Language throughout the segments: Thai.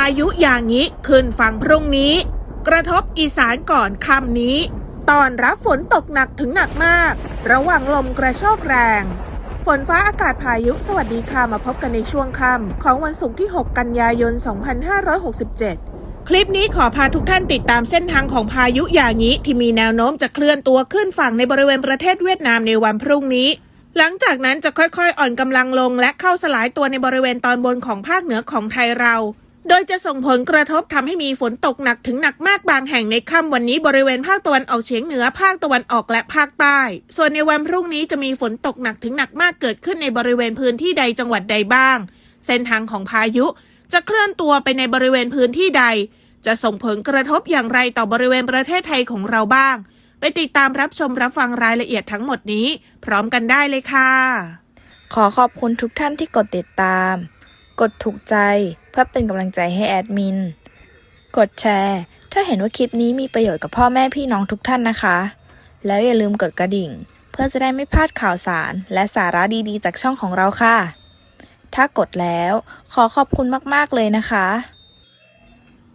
ายุอย่างนี้ขึ้นฝั่งพรุ่งนี้ กระทบอีสานก่อนค่ำนี้ ตอนรับฝนตกหนักถึงหนักมาก ระหว่างลมกระโชกแรง ฝนฟ้าอากาศพายุสวัสดีค่ะมาพบกันในช่วงค่ำของวันศุกร์ที่ 6 กันยายน 2567คลิปนี้ขอพาทุกท่านติดตามเส้นทางของพายุอย่างนี้ที่มีแนวโน้มจะเคลื่อนตัวขึ้นฝั่งในบริเวณประเทศเวียดนามในวันพรุ่งนี้ หลังจากนั้นจะค่อยๆ อ่อนกำลังลงและเข้าสลายตัวในบริเวณตอนบนของภาคเหนือของไทยเรา โดยจะส่งผลกระทบทำให้มีฝนตกหนักถึงหนักมากบางแห่งในค่ำวันนี้บริเวณภาคตะวันออกเฉียงเหนือภาคตะวันออกและภาคใต้ ส่วนในวันพรุ่งนี้จะมีฝนตกหนักถึงหนักมากเกิดขึ้นในบริเวณพื้นที่ใดจังหวัดใดบ้าง เส้นทางของพายุจะเคลื่อนตัวไปในบริเวณพื้นที่ใด จะส่งผลกระทบอย่างไรต่อบริเวณประเทศไทยของเราบ้าง ไปติดตามรับชมรับฟังรายละเอียดทั้งหมดนี้ พร้อมกันได้เลยค่ะ ขอขอบคุณทุกท่านที่กดติดตาม กดถูกใจเพื่อเป็นกำลังใจให้แอดมิน กดแชร์ ถ้าเห็นว่าคลิปนี้มีประโยชน์กับพ่อแม่พี่น้องทุกท่านนะคะ แล้วอย่าลืมกดกระดิ่ง เพื่อจะได้ไม่พลาดข่าวสาร และสาระดีๆ จากช่องของเราค่ะ ถ้ากดแล้วขอขอบคุณมากๆเลยนะคะ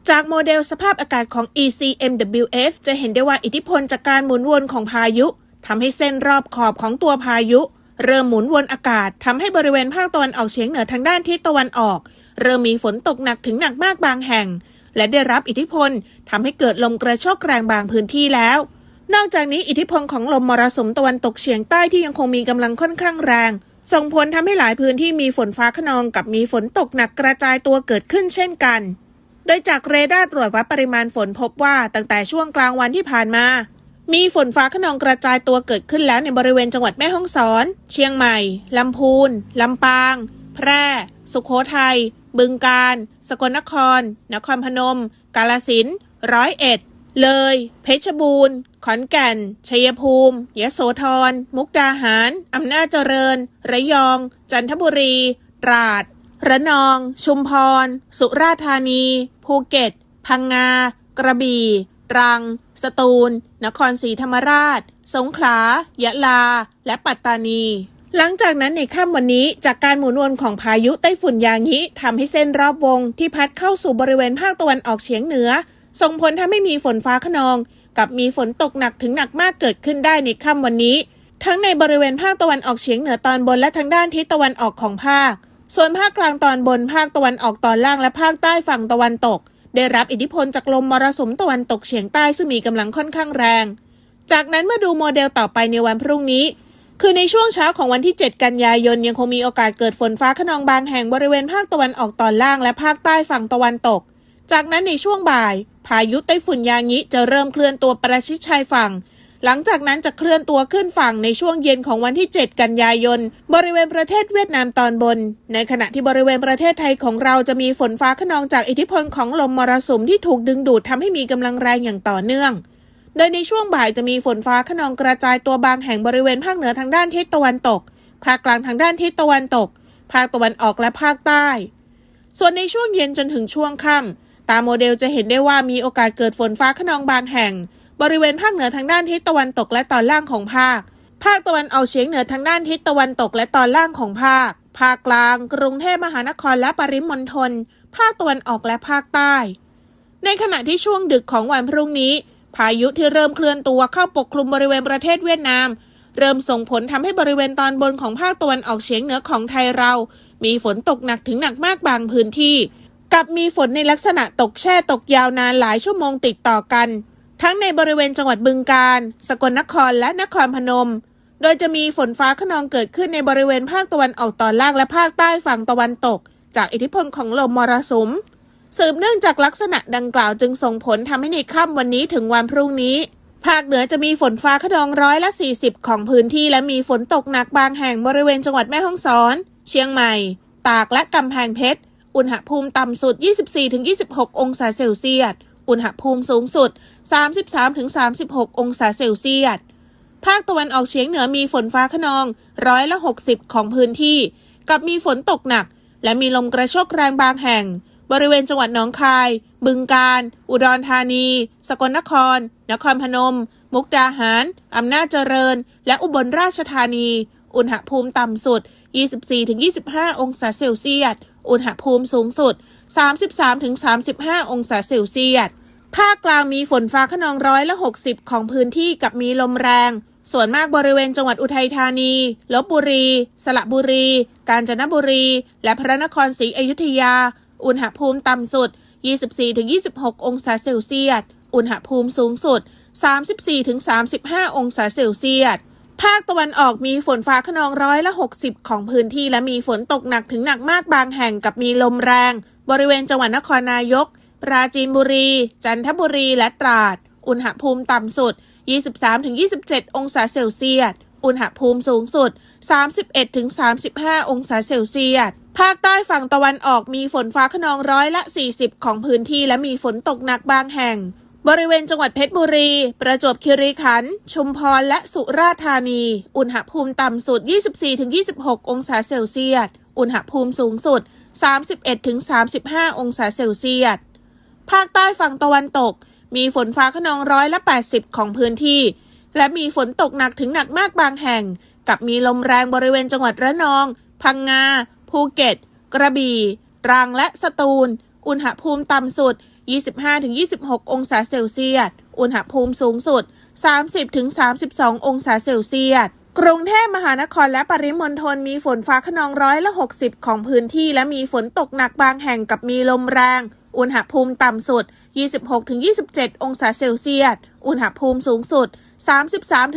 จากโมเดลสภาพอากาศของ ECMWF จะเห็นได้ว่าอิทธิพลจากการหมุนวนของพายุทำให้เส้นรอบขอบของตัวพายุ เริ่มหมุนวนอากาศทำให้บริเวณภาคตะวันออกเฉียงเหนือทางด้านทิศตะวันออก เริ่มมีฝนตกหนักถึงหนักมากบางแห่ง และได้รับอิทธิพลทำให้เกิดลมกระโชกแรงบางพื้นที่แล้ว นอกจากนี้อิทธิพลของลมมรสุมตะวันตกเฉียงใต้ที่ยังคงมีกำลังค่อนข้างแรง ส่งผลทำให้หลายพื้นที่มีฝนฟ้าขนองกับมีฝนตกหนักกระจายตัวเกิดขึ้นเช่นกัน โดยจากเรดาร์ตรวจวัดปริมาณฝนพบว่าตั้งแต่ช่วงกลางวันที่ผ่านมา มีฝนฟ้าขนองกระจายตัวเกิดขึ้นแล้วในบริเวณจังหวัดแม่ฮ่องสอน เชียงใหม่ ลำพูน ลำปาง แพร่ สุขโขทัย บึงกาฬ สกลนคร นครพนม กาลสินธุ์ร้อยเอ็ด เลย เพชรบูรณ์ ขอนแก่น ชัยภูมิยโสธร มุกดาหาร อำนาจเจริญ ระยอง จันทบุรี ตราด ระนอง ชุมพร สุราษฎร์ธานี ภูเก็ต พังงา กระบี่ ตรัง สตูล นครศรีธรรมราช สงขลา ยะลา และปัตตานีหลังจากนั้นในค่ำวันนี้จากการหมุนวนของพายุไต้ฝุ่นยางิทำให้เส้นรอบวงที่พัดเข้าสู่บริเวณภาคตะวันออกเฉียงเหนือ ส่งผลทำให้มีฝนฟ้าขนอง กับมีฝนตกหนักถึงหนักมากเกิดขึ้นได้ในค่ำวันนี้ ทั้งในบริเวณภาคตะวันออกเฉียงเหนือตอนบนและทางด้านทิศตะวันออกของภาค ส่วนภาคกลางตอนบนภาคตะวันออกตอนล่างและภาคใต้ฝั่งตะวันตก ได้รับอิทธิพลจากลมมรสุมตะวันตกเฉียงใต้ซึ่งมีกำลังค่อนข้างแรง จากนั้นเมื่อดูโมเดลต่อไปในวันพรุ่งนี้ คือในช่วงเช้าของวันที่ 7 กันยายนยังคงมีโอกาสเกิดฝนฟ้าขนองบางแห่งบริเวณภาคตะวันออกตอนล่างและภาคใต้ฝั่งตะวันตก จากนั้นในช่วงบ่าย พายุไต้ฝุ่นยางิจะเริ่มเคลื่อนตัวประชิดชายฝั่ง หลังจากนั้นจะเคลื่อนตัวขึ้นฝั่งในช่วงเย็นของวันที่ 7 กันยายน บริเวณประเทศเวียดนามตอนบน ในขณะที่บริเวณประเทศไทยของเราจะมีฝนฟ้าขนองจากอิทธิพลของลมมรสุมที่ถูกดึงดูดทำให้มีกำลังแรงอย่างต่อเนื่อง โดยในช่วงบ่ายจะมีฝนฟ้าขนองกระจายตัวบางแห่งบริเวณภาคเหนือทางด้านทิศตะวันตก ภาคกลางทางด้านทิศตะวันตก ภาคตะวันออกและภาคใต้ ส่วนในช่วงเย็นจนถึงช่วงค่ำตามโมเดลจะเห็นได้ว่ามีโอกาสเกิดฝนฟ้าขนองบางแห่ง บริเวณภาคเหนือทางด้านทิศตะวันตกและตอนล่างของภาค ภาคตะวันออกเฉียงเหนือทางด้านทิศตะวันตกและตอนล่างของภาค ภาคกลาง กรุงเทพมหานครและปริมณฑล ภาคตะวันออกและภาคใต้ ในขณะที่ช่วงดึกของวันพรุ่งนี้ พายุที่เริ่มเคลื่อนตัวเข้าปกคลุมบริเวณประเทศเวียดนาม เริ่มส่งผลทำให้บริเวณตอนบนของภาคตะวันออกเฉียงเหนือของไทยเรา มีฝนตกหนักถึงหนักมากบางพื้นที่ กับมีฝนในลักษณะตกแช่ตกยาวนานหลายชั่วโมงติดต่อกัน ทั้งในบริเวณจังหวัดบึงกาฬ สกลนครและนครพนม โดยจะมีฝนฟ้าขนองเกิดขึ้นในบริเวณภาคตะวันออกตอนล่างและภาคใต้ฝั่งตะวันตก จากอิทธิพลของลมมรสุม สืบเนื่องจากลักษณะดังกล่าวจึงส่งผลทำให้ในค่ำวันนี้ถึงวันพรุ่งนี้ ภาคเหนือจะมีฝนฟ้าขนองร้อยละ 40 ของพื้นที่และมีฝนตกหนักบางแห่งบริเวณจังหวัดแม่ฮ่องสอน เชียงใหม่ ตากและกำแพงเพชรอุณหภูมิต่ำสุด 24-26 องศาเซลเซียส อุณหภูมิสูงสุด 33-36 องศาเซลเซียส ภาคตะวันออกเฉียงเหนือมีฝนฟ้าขนองร้อยละ 60 ของพื้นที่ กับมีฝนตกหนัก และมีลมกระโชกแรงบางแห่ง บริเวณจังหวัดหนองคาย บึงกาฬ อุดรธานี สกลนคร นครพนม มุกดาหาร อำนาจเจริญ และอุบลราชธานี อุณหภูมิต่ำสุด 24-25 องศาเซลเซียส อุณหภูมิสูงสุด 33-35 องศาเซลเซียส ภาคกลางมีฝนฟ้าขนองร้อยละ 60 ของพื้นที่กับมีลมแรง ส่วนมากบริเวณจังหวัดอุทัยธานี ลบบุรี สระบุรี กาญจนบุรี และพระนครศรีอยุธยา อุณหภูมิต่ำสุด 24-26 องศาเซลเซียส อุณหภูมิสูงสุด 34-35 องศาเซลเซียส ภาคตะวันออกมีฝนฟ้าขนองร้อยละ 60 ของพื้นที่และมีฝนตกหนักถึงหนักมากบางแห่งกับมีลมแรง บริเวณจังหวัดนครนายก ปราจีนบุรี จันทบุรีและตราด อุณหภูมิต่ำสุด 23-27 องศาเซลเซียส อุณหภูมิสูงสุด 31-35 องศาเซลเซียส ภาคใต้ฝั่งตะวันออกมีฝนฟ้าขนองร้อยละ 40 ของพื้นที่และมีฝนตกหนักบางแห่ง บริเวณจังหวัดเพชรบุรี ประจวบคีรีขันธ์ ชุมพร และสุราษฎร์ธานี อุณหภูมิต่ำสุด 24-26 องศาเซลเซียส อุณหภูมิสูงสุด 31-35 องศาเซลเซียส ภาคใต้ฝั่งตะวันตก มีฝนฟ้าขนองร้อยละ 80 ของพื้นที่ และมีฝนตกหนักถึงหนักมากบางแห่ง กับมีลมแรงบริเวณจังหวัดระนอง พังงา ภูเก็ต กระบี่ ตรังและสตูล อุณหภูมิต่ำสุด 25-26 องศาเซลเซียส อุณหภูมิสูงสุด 30-32 องศาเซลเซียส กรุงเทพมหานครและปริมณฑลมีฝนฟ้าขนองร้อยละ 60 ของพื้นที่และมีฝนตกหนักบางแห่งกับมีลมแรง อุณหภูมิต่ำสุด 26-27 องศาเซลเซียส อุณหภูมิสูงสุด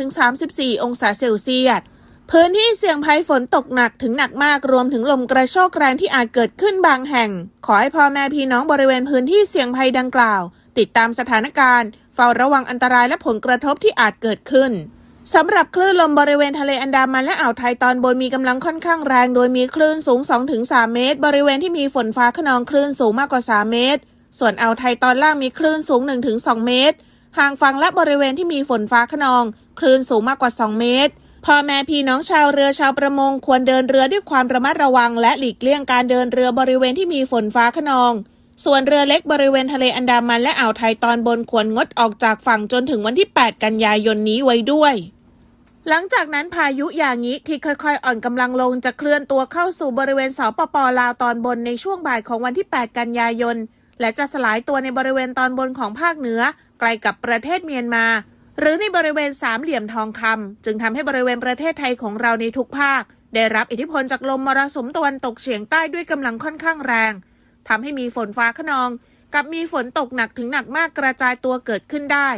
33-34 องศาเซลเซียส พื้นที่เสี่ยงภัยฝนตกหนักถึงหนักมากรวมถึงลมกระโชกแรงที่อาจเกิดขึ้นบางแห่ง ขอให้พ่อแม่พี่น้องบริเวณพื้นที่เสี่ยงภัยดังกล่าว ติดตามสถานการณ์ เฝ้าระวังอันตรายและผลกระทบที่อาจเกิดขึ้น สำหรับคลื่นลมบริเวณทะเลอันดามันและอ่าวไทยตอนบนมีกำลังค่อนข้างแรง โดยมีคลื่นสูง 2-3 เมตร บริเวณที่มีฝนฟ้าขนองคลื่นสูงมากกว่า 3 เมตร ส่วนอ่าวไทยตอนล่างมีคลื่นสูง 1-2 เมตร ห่างฝั่งและบริเวณที่มีฝนฟ้าขนอง คลื่นสูงมากกว่า 2 เมตร พ่อแม่พี่น้องชาวเรือชาวประมงควรเดินเรือด้วยความระมัดระวัง และหลีกเลี่ยงการเดินเรือบริเวณที่มีฝนฟ้าขนอง ส่วนเรือเล็กบริเวณทะเลอันดามันและอ่าวไทยตอนบนควรงดออกจากฝั่งจนถึงวันที่ 8 กันยายนนี้ไว้ด้วย หลังจากนั้นพายุยางิที่ค่อยๆ อ่อนกำลังลงจะเคลื่อนตัวเข้าสู่บริเวณสปปลาวตอนบนในช่วงบ่ายของวันที่ 8 กันยายน และจะสลายตัวในบริเวณตอนบนของภาคเหนือ ใกล้กับประเทศเมียนมา หรือในบริเวณสามเหลี่ยมทองคำจึงทำให้บริเวณประเทศไทยของเราในทุกภาค ได้รับอิทธิพลจากลมมรสุมตะวันตกเฉียงใต้ด้วยกำลังค่อนข้างแรงทำให้มีฝนฟ้าขนอง กับมีฝนตกหนักถึงหนักมากกระจายตัวเกิดขึ้นได้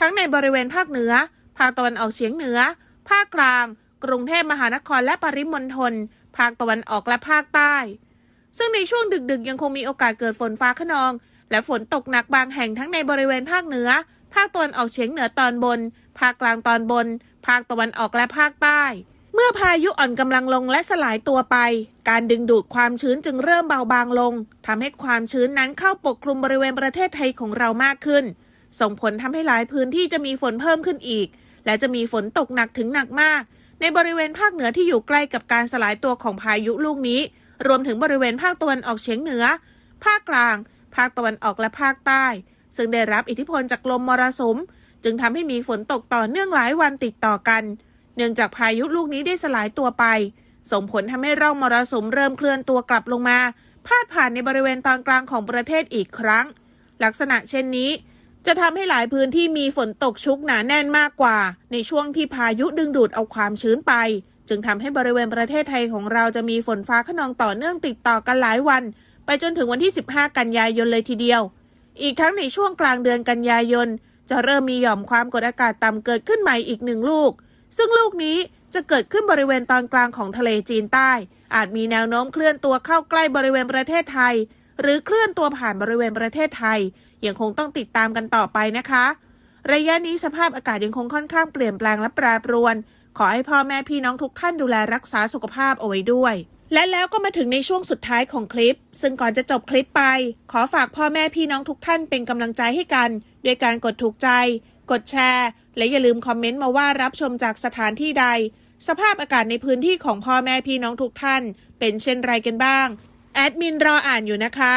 ทั้งในบริเวณภาคเหนือ ภาคตะวันออกเฉียงเหนือ ภาคกลาง กรุงเทพมหานครและปริมณฑล ภาคตะวันออกและภาคใต้ ซึ่งในช่วงดึกๆ ยังคงมีโอกาสเกิดฝนฟ้าขนอง และฝนตกหนักบางแห่งทั้งในบริเวณภาคเหนือ ภาคตะวันออกเฉียงเหนือตอนบน ภาคกลางตอนบน ภาคตะวันออกและภาคใต้ เมื่อพายุอ่อนกำลังลงและสลายตัวไป การดึงดูดความชื้นจึงเริ่มเบาบางลงทำให้ความชื้นนั้นเข้าปกคลุมบริเวณประเทศไทยของเรามากขึ้น ส่งผลทำให้หลายพื้นที่จะมีฝนเพิ่มขึ้นอีก และจะมีฝนตกหนักถึงหนักมาก ในบริเวณภาคเหนือที่อยู่ใกล้กับการสลายตัวของพายุลูกนี้ รวมถึงบริเวณภาคตะวันออกเฉียงเหนือ ภาคกลาง ภาคตะวันออกและภาคใต้ ซึ่งได้รับอิทธิพลจากลมมรสุม จึงทำให้มีฝนตกต่อเนื่องหลายวันติดต่อกัน เนื่องจากพายุลูกนี้ได้สลายตัวไป ส่งผลทำให้ร่องมรสุมเริ่มเคลื่อนตัวกลับลงมาพาดผ่านในบริเวณตอนกลางของประเทศอีกครั้ง ลักษณะเช่นนี้ จะทำให้หลายพื้นที่มีฝนตกชุกหนาแน่นมากกว่า ในช่วงที่พายุดึงดูดเอาความชื้นไป จึงทำให้บริเวณประเทศไทยของเราจะมีฝนฟ้าขนองต่อเนื่องติดต่อกันหลายวัน ไปจนถึงวันที่ 15 กันยายนเลยทีเดียว อีกทั้งในช่วงกลางเดือนกันยายน จะเริ่มมีหย่อมความกดอากาศต่ำเกิดขึ้นใหม่อีกหนึ่งลูก ซึ่งลูกนี้จะเกิดขึ้นบริเวณตอนกลางของทะเลจีนใต้ อาจมีแนวโน้มเคลื่อนตัวเข้าใกล้บริเวณประเทศไทย หรือเคลื่อนตัวผ่านบริเวณประเทศไทย ยังคงต้องติดตามกันต่อไปนะคะ ระยะนี้สภาพอากาศยังคงค่อนข้างเปลี่ยนแปลงและแปรปรวน ขอให้พ่อแม่พี่น้องทุกท่านดูแลรักษาสุขภาพเอาไว้ด้วย และแล้วก็มาถึงในช่วงสุดท้ายของคลิป ซึ่งก่อนจะจบคลิปไป ขอฝากพ่อแม่พี่น้องทุกท่านเป็นกำลังใจให้กันด้วยการกดถูกใจ กดแชร์ และอย่าลืมคอมเมนต์มาว่ารับชมจากสถานที่ใด สภาพอากาศในพื้นที่ของพ่อแม่พี่น้องทุกท่าน เป็นเช่นไรกันบ้างแอดมินรออ่านอยู่นะคะ